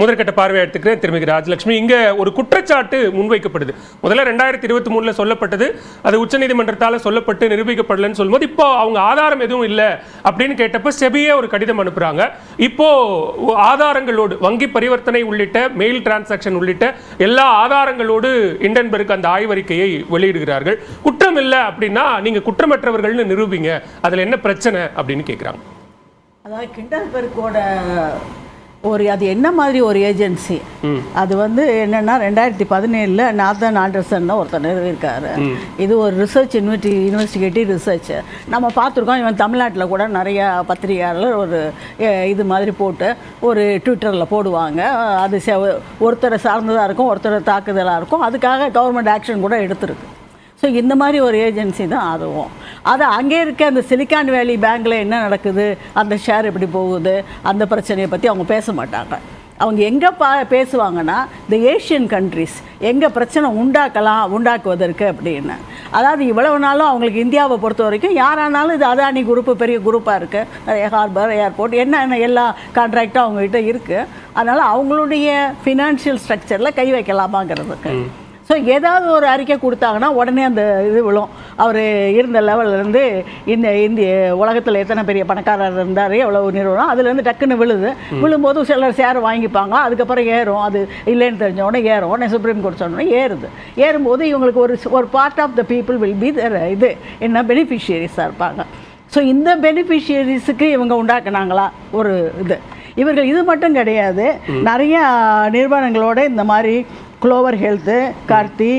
முதற்கட்ட பார்வையை எடுத்துக்கிறேன். திருமிகு ராஜலட்சுமி இங்க ஒரு குற்றச்சாட்டு முன்வைக்கப்படுது. முதல்ல ரெண்டாயிரத்தி இருபத்தி மூணுல சொல்லப்பட்டது. அது உச்சநீதிமன்றத்தால் சொல்லப்பட்டு நிரூபிக்கப்படலன்னு சொல்லும்போது இப்போ அவங்க ஆதாரம் எதுவும் இல்லை அப்படின்னு கேட்டப்ப செபியே ஒரு கடிதம் அனுப்புறாங்க. இப்போ ஆதாரங்களோடு வங்கி பரிவர்த்தனை உள்ளிட்ட மெயில் டிரான்சாக்ஷன் உள்ளிட்ட எல்லா ஆதாரங்களோடு இண்டன்பர்க் அந்த ஆய்வறிக்கையை வெளியிடுகிறார்கள். குற்றம் இல்லை அப்படின்னா நீங்க குற்றமற்றவர்கள்னு நிரூபிங்க. அதுல என்ன பிரச்சனை அப்படின்னு கேட்குறாங்க அதாவது கிண்டன்பெர்க்கோட ஒரு அது என்ன மாதிரி ஒரு ஏஜென்சி? அது வந்து என்னன்னா ரெண்டாயிரத்தி பதினேழில் நாத்தன் ஆண்டர்சன் ஒருத்தர் நிறுவியிருக்காரு. இது ஒரு ரிசர்ச் இன்வெஸ்டி இன்வெஸ்டிகேட்டிவ் ரிசர்ச் நம்ம பார்த்துருக்கோம் இவன் தமிழ்நாட்டில் கூட நிறைய பத்திரிகையாளர் ஒரு இது மாதிரி போட்டு ஒரு ட்விட்டரில் போடுவாங்க. அது செ ஒருத்தரை சார்ந்ததாக இருக்கும் ஒருத்தரை தாக்குதலாக இருக்கும். அதுக்காக கவர்மெண்ட் ஆக்ஷன் கூட எடுத்திருக்கு. ஸோ இந்த மாதிரி ஒரு ஏஜென்சி தான் அதுவும். அது அங்கே இருக்க அந்த சிலிக்கான் வேலி பேங்க்கில் என்ன நடக்குது? அந்த ஷேர் எப்படி போகுது? அந்த பிரச்சனையை பற்றி அவங்க பேச மாட்டாங்க. அவங்க எங்கே பா பேசுவாங்கன்னா இந்த ஏஷியன் கண்ட்ரிஸ் எங்கே பிரச்சனை உண்டாக்கலாம் உண்டாக்குவதற்கு அப்படின்னு. அதாவது இவ்வளவு நாளும் அவங்களுக்கு இந்தியாவை பொறுத்த வரைக்கும் யாரானாலும் இது அதானி குரூப்பு பெரிய குரூப்பாக இருக்குது நிறைய ஹார்பர் ஏர்போர்ட் என்னென்ன எல்லா கான்ட்ராக்டும் அவங்ககிட்ட இருக்குது அதனால் அவங்களுடைய ஃபினான்ஷியல் ஸ்ட்ரக்சரில் கை வைக்கலாமாங்கிறதுக்கு. ஸோ ஏதாவது ஒரு அறிக்கை கொடுத்தாங்கன்னா உடனே அந்த இது விழும். அவர் இருந்த level ல இருந்து இந்த இந்திய உலகத்தில் எத்தனை பெரிய பணக்காரர் இருந்தார் எவ்வளோ நிறுவனம் அதுலேருந்து டக்குன்னு விழுது. விழும்போது சிலர் ஷேர் வாங்கிப்பாங்க அதுக்கப்புறம் ஏறும். அது இல்லைன்னு தெரிஞ்ச உடனே ஏறும். உடனே சுப்ரீம் கோர்ட் சொன்ன உடனே ஏறுது. ஏறும்போது இவங்களுக்கு ஒரு ஒரு part of the people will be இது என்ன பெனிஃபிஷியரிஸாக இருப்பாங்க. ஸோ இந்த பெனிஃபிஷியரிஸுக்கு இவங்க உண்டாக்குனாங்களா? ஒரு இது. இவர்கள் இது மட்டும் கிடையாது. நிறைய நிறுவனங்களோட இந்த மாதிரி குளோவர் ஹெல்த்து கார்த்தி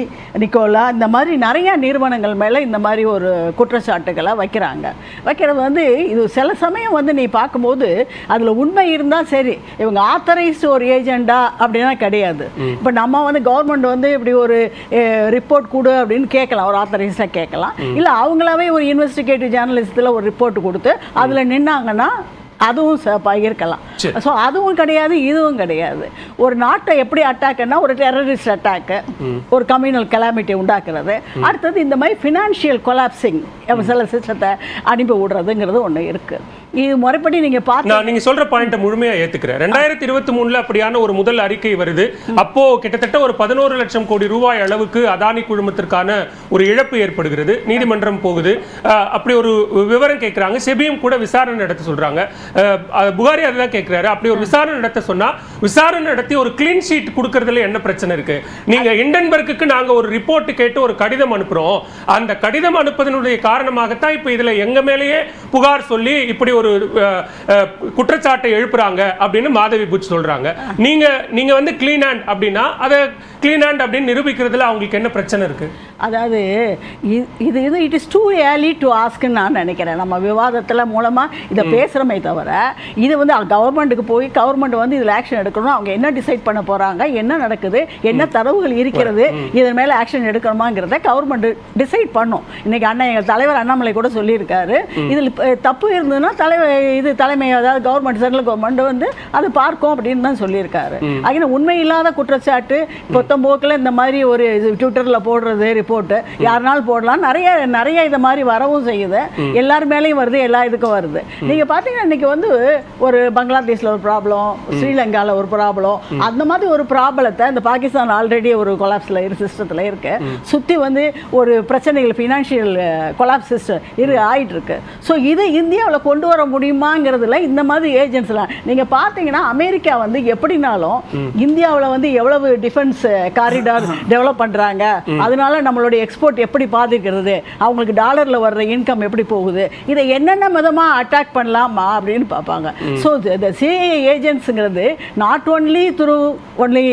நிக்கோலா இந்த மாதிரி நிறைய நிறுவனங்கள் மேலே இந்த மாதிரி ஒரு குற்றச்சாட்டுகளை வைக்கிறாங்க. வைக்கிறது வந்து இது சில சமயம் வந்து நீ பார்க்கும்போது அதில் உண்மை இருந்தால் சரி இவங்க ஆத்தரைஸ்டு ஒரு ஏஜெண்டா அப்படின்னா கிடையாது. இப்போ நம்ம வந்து கவர்மெண்ட் வந்து இப்படி ஒரு ரிப்போர்ட் கொடு அப்படின்னு கேட்கலாம் ஒரு ஆத்தரைஸ்டாக கேட்கலாம். இல்லை அவங்களாவே ஒரு இன்வெஸ்டிகேட்டிவ் ஜேர்னலிஸ்ட்டில் ஒரு ரிப்போர்ட் கொடுத்து அதில் நின்னாங்கன்னா அதுவும் ச- ப- இருக்கலாம் சரி. ஸோ அதுவும் கிடையாது இதுவும் கிடையாது. ஒரு நாட்டை எப்படி அட்டாக்குன்னா ஒரு டெரரிஸ்ட் அட்டாக்கு ஒரு கம்யூனல் கலாமிட்டி உண்டாக்குறது. அடுத்தது இந்த மாதிரி ஃபினான்ஷியல் கொலாப்சிங் சில சிஸ்டத்தை அனுப்பி விடுறதுங்கிறது ஒன்று இருக்குது இது முறைப்படி நீங்கள் பார்த்து நீங்க சொல்ற பாயிண்ட முழுமையா ஏத்துக்கிறேன். ரெண்டாயிரத்தி இருபத்தி மூணுல அப்படியான ஒரு முதல் அறிக்கை வருது. அப்போ கிட்டத்தட்ட ஒரு பதினோரு லட்சம் கோடி ரூபாய் அளவுக்கு அதானி குழுமத்திற்கான ஒரு இழப்பு ஏற்படுகிறது. நீதிமன்றம் போகுது. அப்படி ஒரு விவரம் கேட்கறாங்க செபியும் கூட விசாரணை நடத்த சொல்றாங்க. புகாரி அதுதான் கேட்கிறாரு அப்படி ஒரு விசாரணை நடத்த சொன்னா விசாரணை நடத்தி ஒரு கிளீன் ஷீட் கொடுக்கறதுல என்ன பிரச்சனை இருக்கு? நீங்க இண்டன்பர்க்கு நாங்க ஒரு ரிப்போர்ட் கேட்டு ஒரு கடிதம் அனுப்புறோம். அந்த கடிதம் அனுப்புவதனுடைய காரணமாகத்தான் இப்ப இதுல எங்க மேலேயே புகார் சொல்லி இப்படி ஒரு குற்றச்சாட்டை எழுப்புறாங்க அப்படின்னு மாதவி புச் சொல்றாங்க. நீங்க நீங்க வந்து கிளீன் ஹேண்ட் அப்படின்னா அதை கிளீன் ஹேண்ட் அப்படின்னு நிரூபிக்கிறதுல அவங்களுக்கு என்ன பிரச்சனை இருக்கு? அதாவது இது இது it is too early to ஆஸ்க்குன்னு நான் நினைக்கிறேன். நம்ம விவாதத்தில் மூலமாக இதை பேசுகிறோமே தவிர. இது வந்து கவர்மெண்ட்டுக்கு போய் கவர்மெண்ட் வந்து இதில் ஆக்ஷன் எடுக்கணும் அவங்க என்ன டிசைட் பண்ண போகிறாங்க என்ன நடக்குது என்ன தரவுகள் இருக்கிறது இதன் மேலே ஆக்ஷன் எடுக்கணுமாங்கிறத கவர்மெண்ட் டிசைட் பண்ணும். இன்னைக்கு அண்ணன் எங்கள் தலைவர் அண்ணாமலை கூட சொல்லியிருக்காரு. இதில் தப்பு இருந்ததுன்னா தலைவர் இது தலைமை அதாவது கவர்மெண்ட் சென்ட்ரல் கவர்மெண்ட் வந்து அது பார்க்கும் அப்படின்னு தான் சொல்லியிருக்காரு. ஆகின உண்மை இல்லாத குற்றச்சாட்டு பொத்தம்போக்கில் இந்த மாதிரி ஒரு ட்விட்டரில் போடுறது ரிப்போர்ட்டு யாருனாலும் போடலாம். நிறைய நிறைய இது மாதிரி வரவும் செய்யுது. எல்லார் மேலேயும் வருது எல்லா இதுக்கும் வருது. நீங்கள் பார்த்தீங்கன்னா இன்னைக்கு வந்து ஒரு பங்களாதேஷில் ஒரு ப்ராப்ளம் ஸ்ரீலங்காவில் ஒரு ப்ராப்ளம் அந்த மாதிரி ஒரு ப்ராப்ளத்தை இந்த பாகிஸ்தான் ஆல்ரெடி ஒரு கொலாப்ஸில் இரு சிஸ்டத்தில் இருக்கு. சுற்றி வந்து ஒரு பிரச்சனைகள் ஃபினான்ஷியல் கொலாப்ஸ் சிஸ்டம் இரு ஆயிட்டு இருக்கு. ஸோ இது இந்தியாவில் கொண்டு வர முடியுமாங்கிறதுல இந்த மாதிரி ஏஜென்ட்ஸ்லாம் நீங்கள் பார்த்தீங்கன்னா அமெரிக்கா வந்து எப்படினாலும் இந்தியாவில் வந்து எவ்வளவு டிஃபென்ஸ் காரிடார் டெவலப் பண்ணுறாங்க அதனால நம்மளுடைய எக்ஸ்போர்ட் எப்படி பாதிக்கிறது அவங்களுக்கு டாலரில் வர்ற இன்கம் எப்படி போகுது இதை என்னென்ன விதமாக அட்டாக் பண்ணலாமா அப்படின்னு பார்ப்பாங்க. ஸோ இந்த சிஏ ஏஜென்ட்ஸுங்கிறது நாட் ஒன்லி த்ரூ ஒன்லி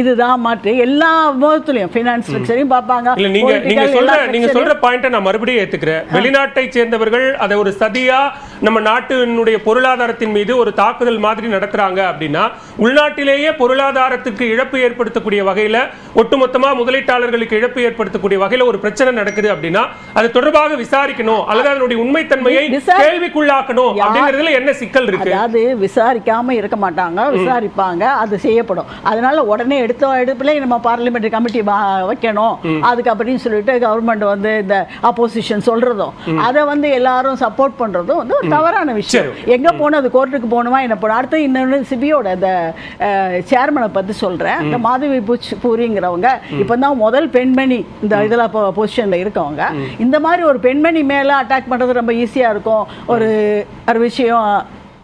இதுதான் மாற்று எல்லா விதத்துலையும் ஃபினான்ஸ் ஸ்ட்ரக்சரையும் பார்ப்பாங்க. இல்ல நீங்க நீங்க சொல்ற நீங்க சொல்ற பாயிண்ட நான் மறுபடியும் ஏத்துக்கிறேன். வெளிநாட்டை சேர்ந்தவர்கள் அதை ஒரு சதியா நம்ம நாட்டினுடைய பொருளாதாரத்தின் மீது ஒரு தாக்குதல் மாதிரி நடத்துறாங்க அப்படின்னா உள்நாட்டிலேயே பொருளாதாரத்துக்கு இழப்பு ஏற்படுத்தக்கூடிய வகையில ஒட்டுமொத்தமா முதலீட்டாளர்களுக்கு இழப்பு ஏற்படுத்தக்கூடிய வகையில ஒரு பிரச்சனை நடக்குது அப்படின்னா அது தொடர்பாக விசாரிக்கணும் அல்லது அதனுடைய உண்மைத்தன்மையை கேள்விக்குள்ளாக்கணும் அப்படிங்கிறதுல என்ன சிக்கல் இருக்கு? அதாவது விசாரிக்காம இருக்க மாட்டாங்க விசாரிப்பாங்க அது செய்யப்படும். அதனால உடனே எடுத்த எடுப்புல நம்ம பார்லிமெண்ட் கமிட்டி வைக்கணும். அதுக்கு அப்படின்னு சொல்லிட்டு கவர்மெண்ட் வந்து இந்த அப்போசிஷன் சொல்றதும் அதை வந்து எல்லாரும் சப்போர்ட் பண்றதும் வந்து தவறான விஷயம். எங்க போனது கோர்ட்டுக்கு போகணுமா என்ன போகணும் அடுத்து இன்னொன்று சிபியோட அந்த சேர்மனை பத்தி சொல்றேன். இந்த மாதவி பூச் பூரிங்கிறவங்க இப்போ தான் முதல் பெண்மணி இந்த இதில் பொசிஷன்ல இருக்கவங்க. இந்த மாதிரி ஒரு பெண்மணி மேல அட்டாக் பண்றது ரொம்ப ஈஸியா இருக்கும். ஒரு ஒரு விஷயம்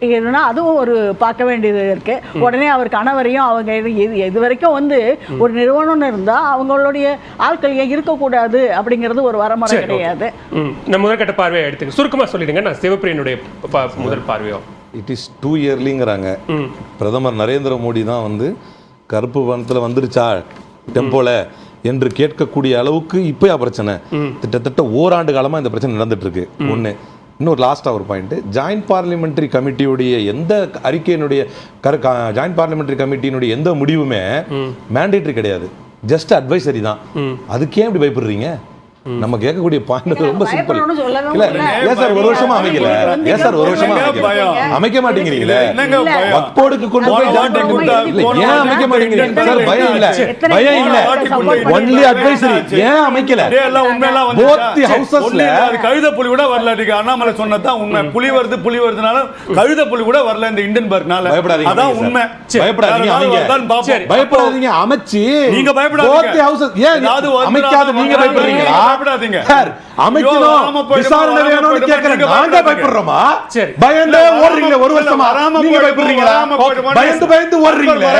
இதுனா அதுவும் ஒரு பார்க்க வேண்டியது இருக்கு. உடனே அவர் கணவரையும் அவங்க இது இது வரைக்கும் வந்து ஒரு நிறுவனம்னு இருந்தா அவங்களுடைய ஆட்கள் ஏன் இருக்கக்கூடாது அப்படிங்கிறது ஒரு வரமுறை. கிடையாது. ம். நான் முதற்கட்ட பார்வையை எடுத்துக்க சுருக்கமா சொல்லிடுங்க. நான் சிவப்பிரியனுடைய முதல் பார்வையோ. இட் இஸ் டூ இயர்லிங்கிறாங்க பிரதமர் நரேந்திர மோடி தான் வந்து கருப்பு பணத்தில் வந்துருச்சா? டெம்போல என்று கேட்கக்கூடிய அளவுக்கு இப்போயா பிரச்சனை. கிட்டத்தட்ட ஓராண்டு காலமாக இந்த பிரச்சனை நடந்துட்டு இருக்கு. ஒன்று இன்னொரு லாஸ்ட்டாக ஒரு பாயிண்ட் ஜாயின்ட் பார்லிமெண்ட்ரி கமிட்டியுடைய எந்த அறிக்கையினுடைய கரு ஜாயின்ட் பார்லிமெண்ட்ரி கமிட்டியினுடைய எந்த முடிவுமே மேண்டேட்டரி கிடையாது. ஜஸ்ட் அட்வைசரி தான். அதுக்கே இப்படி பயப்படுறீங்க? நம்ம கேட்கக்கூடிய பாயிண்ட் ரொம்ப சிம்பிள் இல்ல. ஏன் சார் ஒரு வருஷமா அமைக்கல. ஏன் சார் ஒரு வருஷமா அமைக்கல. பயம்? அமைக்க மாட்டேங்கிறீங்களே? வக்போர்டுக்கு கொண்டு போய் ஏன் அமைக்க மாட்டேங்கிறீங்க? சார் பயம் இல்ல. பயம் இல்ல. ஒன்லி அட்வைசரி ஏன் அமைக்கல? ஒண்ணும் இல்ல, அது கழுத புலி கூட வரல. இன்னைக்கு அண்ணாமலை சொன்னதுதான் உண்மை. புலி வருது புலி வருதுனால கழுத புலி கூட வரல இந்த இண்டன்பர்க்னால பயப்படாதீங்க அதான் நீங்க உண்மை. பயப்படாதீங்க, அவங்க. பயப்படாதீங்க அமைச்சு. நீங்க பயப்படாதீங்க. the houses ஏன் அமைக்காத நீங்க பயப்படுறீங்களா? பயப்படாதீங்க. சார் அமைக்கணும் விசாரணை வேணும்னு கேட்கற நீங்க. பயப்படுறோமா? சரி. பயந்து ஓடுறீங்க ஒரு வருஷமா? நீங்க பயப்படுறீங்களா? பயந்து பயந்து ஓடுறீங்களே?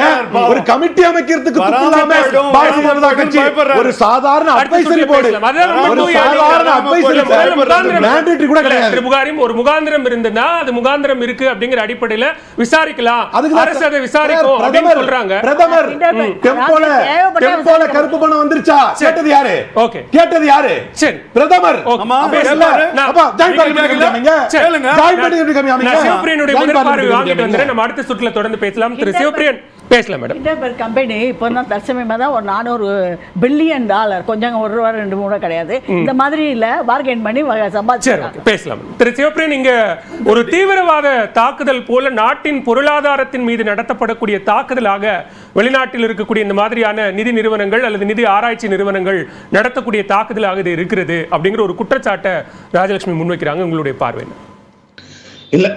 ஒரு கமிட்டி அமைக்கிறதுக்கு இல்லாம பாரதிய ஜனதா கட்சி. ஒரு சாதாரண அட்வைசரி போர்டு ஒரு சாதாரண. அட்வைசரி மேண்டேட்டரி கூட கிடையாது. திரு புகாரிம் ஒரு முகாந்திரம் இருந்ததுன்னா அது முகாந்திரம் இருக்கு அப்படிங்கிற அடிப்படையில விசாரிக்கலாம். அதுக்கு அரசு அதை சார், விசாரிக்கும் அப்படின்னு சொல்றாங்க. பிரதமர். டெம்போல டெம்போல. கருப்பு பணம் வந்துருச்சா? கேட்டது யாரு? Okay. கேட்டது யாரு? சரி. பிரதமர் அமைங்க. சரி. அமைங்க. நம்ம அடுத்த சுற்றுல தொடர்ந்து பேசலாம் திரு இந்த சிவப்பிரியன் பேசலாம் மேடம். ஹிண்டன்பர்க் கம்பெனி இப்போ தான் தற்சமயமாக தான் ஒரு நானூறு பில்லியன் டாலர் கொஞ்சம் ஒரு ரூபா ரெண்டு மூணு கிடையாது. இந்த மாதிரி இல்ல பார்கெயின் பண்ணி ஓகே பேசலாம். திரு. சிவப்பிரியன் இங்க ஒரு தீவிரவாத தாக்குதல் போல நாட்டின் பொருளாதாரத்தின் மீது நடத்தப்படக்கூடிய தாக்குதலாக வெளிநாட்டில் இருக்கக்கூடிய இந்த மாதிரியான நிதி நிறுவனங்கள் அல்லது நிதி ஆராய்ச்சி நிறுவனங்கள் நடத்தக்கூடிய தாக்குதலாக இது இருக்கிறது அப்படிங்கிற ஒரு குற்றச்சாட்டை ராஜலட்சுமி முன்வைக்கிறாங்க. உங்களுடைய பார்வை? இல்ல.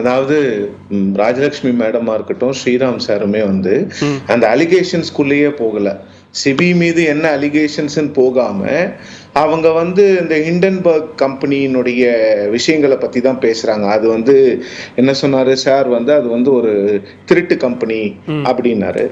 அதாவது ராஜலட்சுமி மேடமா இருக்கட்டும் ஸ்ரீராம் சாருமே வந்து அந்த அலிகேஷன்ஸ்குள்ளேயே போகல. சிபி மீது என்ன அலிகேஷன்ஸ் போகாம அவங்க வந்து இந்த ஹிண்டன்பர்க் கம்பெனியினுடைய விஷயங்களை பத்தி தான் பேசுறாங்க. அது வந்து என்ன சொன்னாரு? சார் வந்து அது வந்து ஒரு திருட்டு கம்பெனி அப்படின்னாரு.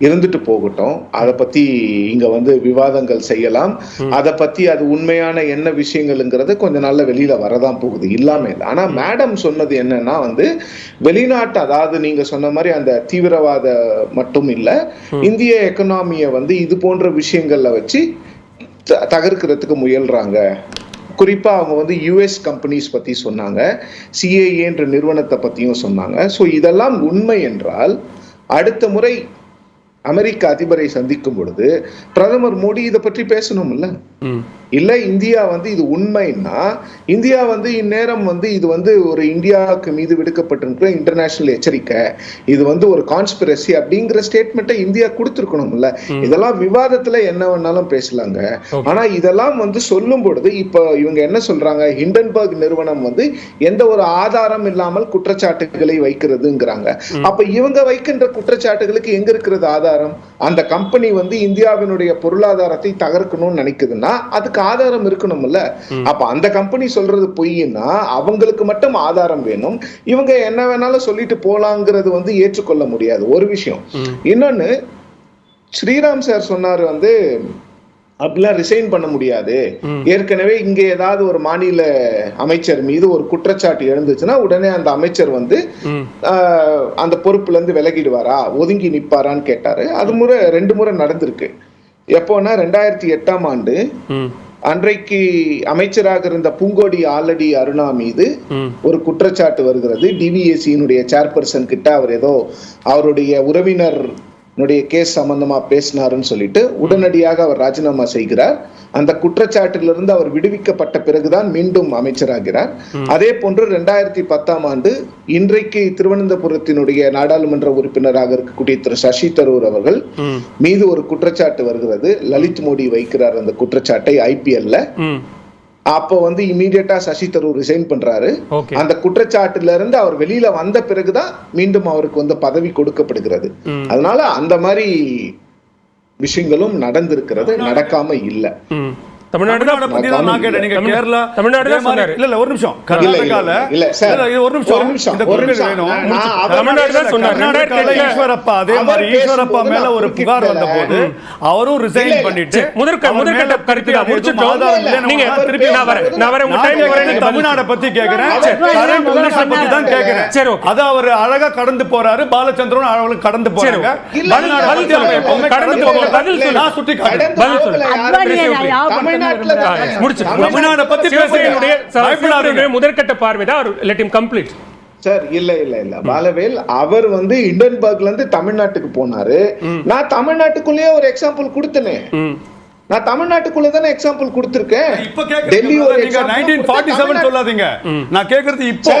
இருந்துட்டு போகட்டும். அதை பத்தி இங்க வந்து விவாதங்கள் செய்யலாம். அதை பத்தி அது உண்மையான என்ன விஷயங்கள்ங்கிறது கொஞ்ச நாள்ல வெளியில வரதான் போகுது. இல்லாம இல்லை. ஆனா மேடம் சொன்னது என்னன்னா வந்து வெளிநாட்டு அதாவது நீங்க சொன்ன மாதிரி அந்த தீவிரவாத மட்டும் இல்ல இந்திய எக்கனாமியை வந்து இது போன்ற விஷயங்கள்ல வச்சு த- தகர்க்கிறதுக்கு முயல்றாங்க. குறிப்பா அவங்க வந்து யுஎஸ் கம்பெனிஸ் பத்தி சொன்னாங்க. சிஏஏன்ற நிறுவனத்தை பத்தியும் சொன்னாங்க. ஸோ இதெல்லாம் உண்மை என்றால் அடுத்த முறை அமெரிக்க அதிபரை சந்திக்கும் பொழுது பிரதமர் மோடி இதை பற்றி பேசணும்ல? இல்ல இந்தியா வந்து இது உண்மைன்னா இந்தியா வந்து இந்நேரம் வந்து இது வந்து ஒரு இந்தியாவுக்கு மீது விடுக்கப்பட்டிருக்கிற இன்டர்நேஷனல் எச்சரிக்கை. இது வந்து ஒரு கான்ஸ்பிரசி அப்படிங்கிற ஸ்டேட்மெண்ட்டை இந்தியா கொடுத்துருக்கணும்ல. இதெல்லாம் விவாதத்துல என்ன வேணாலும் பேசலாங்க. ஆனா இதெல்லாம் வந்து சொல்லும் பொழுது இப்போ இவங்க என்ன சொல்றாங்க? ஹிண்டன்பர்க் நிறுவனம் வந்து எந்த ஒரு ஆதாரம் இல்லாமல் குற்றச்சாட்டுகளை வைக்கிறதுங்கிறாங்க. அப்ப இவங்க வைக்கின்ற குற்றச்சாட்டுகளுக்கு எங்க இருக்கிறது ஆதாரம்? அந்த கம்பெனி வந்து இந்தியாவினுடைய பொருளாதாரத்தை தகர்க்கணும்னு நினைக்குதுன்னா அதுக்கு ஆதாரம் இருக்கணும்ல. அப்ப அந்த கம்பெனி சொல்றது பொய்ன்னா அவங்களுக்கு மட்டும் ஆதாரம் வேணும். இவங்க என்ன வேணாலும் சொல்லிட்டு போலாங்கிறது வந்து ஏற்றுக்கொள்ள முடியாது. ஒரு விஷயம். இன்னொன்னு ஸ்ரீராம் சார் சொன்னாரு வந்து அப்படிலாம் ரிசைன் பண்ண முடியாது. ஏற்கனவே இங்க ஏதாவது ஒரு மாநில அமைச்சர் மீது ஒரு குற்றச்சாட்டு எழுந்துச்சுன்னா உடனே அந்த அமைச்சர் வந்து அந்த பொறுப்புல இருந்து விலகிடுவாரா? ஒதுங்கி நிப்பாரான்னு கேட்டாரு. அது முறை ரெண்டு முறை நடந்திருக்கு. எப்போன்னா ரெண்டாயிரத்தி எட்டாம் ஆண்டு அன்றைக்கு அமைச்சராக இருந்த பூங்கோடி ஆலடி அருணா மீது ஒரு குற்றச்சாட்டு வருகிறது. டிவிஎஸ்சியினுடைய சேர்பர்சன் கிட்ட அவர் ஏதோ அவருடைய உறவினர் கேஸ் சம்பந்தமா பேசினாருன்னு சொல்லிட்டு உடனடியாக அவர் ராஜினாமா செய்கிறார். அந்த குற்றச்சாட்டிலிருந்து அவர் விடுவிக்கப்பட்ட பிறகுதான் மீண்டும் அமைச்சராகிறார். அதே போன்று ரெண்டாயிரத்தி பத்தாம் ஆண்டு இன்றைக்கு திருவனந்தபுரத்தினுடைய நாடாளுமன்ற உறுப்பினராக இருக்கக்கூடிய திரு சசி தரூர் அவர்கள் மீது ஒரு குற்றச்சாட்டு வருகிறது. லலித் மோடி வைக்கிறார் அந்த குற்றச்சாட்டை ஐபிஎல்ல அப்போ வந்து இமீடியட்டா சசி தரூர் ரிசைன் பண்றாரு. அந்த குற்றச்சாட்டுல இருந்து அவர் வெளியில வந்த பிறகுதான் மீண்டும் அவருக்கு வந்து பதவி கொடுக்கப்படுகிறது அதனால அந்த மாதிரி விஷயங்களும் நடந்திருக்கிறது நடக்காம இல்ல. தமிழ்நாடு பத்தி தான் நான் கேட்டேன் நீங்க தமிழ்- கேரளா தமிழ்நாடு சொன்னாரு. இல்ல இல்ல ஒரு நிமிஷம் கர்நாடகால இல்ல, சார். நிமிஷம் இந்த. வேணும் தமிழ்நாடு தான் சொன்னார். ஈஸ்வரப்பா அதே அவர் மாதிரி ஈஸ்வரப்பா பேசும்போது மேல ஒரு புகார் வந்த போது அவரும் ரிசைன். பண்ணிட்டு முதற்க- முதற்கட்ட கருத்து திருப்பி தான் முடிச்சிட்டோம். நீங்க நான் திருப்பி நான் வரேன். நான் வரேன். உங்க. தமிழ்நாடை பத்தி கேக்குறேன் சரி. கரண்ட் மினிஸ்டர் பத்தி தான் கேக்குறேன் சரி. அது அவர் அழகா கடந்து போறாரு பாலச்சந்திரன் அழகா கடந்து போறாங்க கடந்து. பதில். நான் சுட்டி காட்டுறேன் கடந்து பதில் சொல்லு. போகல யாரும் அத்வானியை பேச நான் முடியாது. யாபகப்படுத்த தமிழ்நாட்டுல விரும்புறேன். தான் முடிச்சு. தமிழ்நாடை பத்தி சிவசேனையினுடைய பேசுங்க. சிவசேனையினுடைய முதற்கட்ட பார்வை தான் லெட் இம் கம்ப்ளீட் சார் இல்ல இல்ல இல்ல. பாலவேல் அவர் வந்து இண்டன்பர்க்ல இருந்து தமிழ்நாட்டுக்கு போனாரு. நான் தமிழ்நாட்டுக்குள்ளேயே ஒரு எக்ஸாம்பிள் கொடுத்தனே. நான் தமிழ்நாட்டுக்குள்ள தானே எக்ஸாம்பிள் கொடுத்திருக்கேன். இப்ப கேக்குறது டெல்லி ஒரு நீங்க example 1947 கொடுத்தேன். சொல்லாதீங்க. நான் கேக்குறது இப்போ.